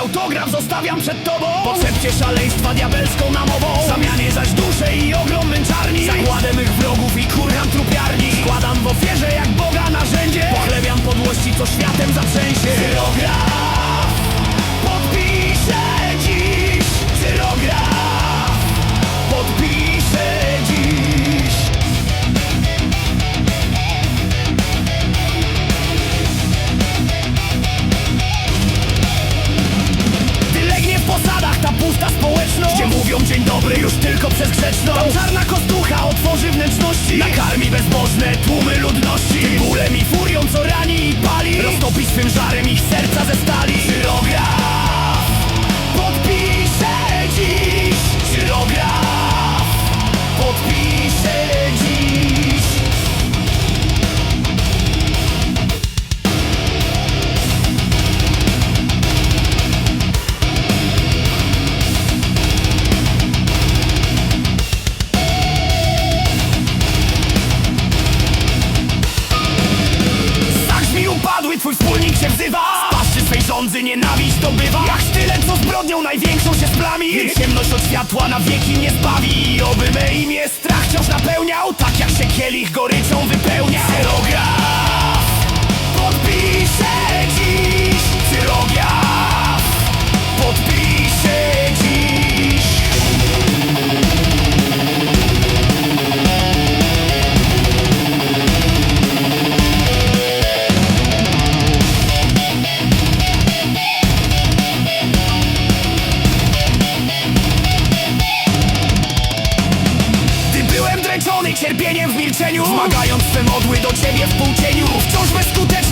autograf zostawiam przed tobą. Potrzebcie szaleństwa diabelską namową. W zamianie zaś duszę i mówią dzień dobry już tylko przez grzeczność. Tam czarna kostucha otworzy wnętrzności. Nakarmi bezbożne tłumy ludności. Tym bólem i furią co rani i pali. Roztopi swym żarem ich serca ze rządzy nienawiść to bywa. Jak sztylet, co zbrodnią największą się splami Niech ciemność od światła na wieki nie zbawi. I oby me imię strach wciąż napełniał Tak jak się kielich goryczą wypełnia. Cyrograf cierpieniem w milczeniu. Zmagając swe modły do ciebie w półcieniu. Wciąż bezskutecznie,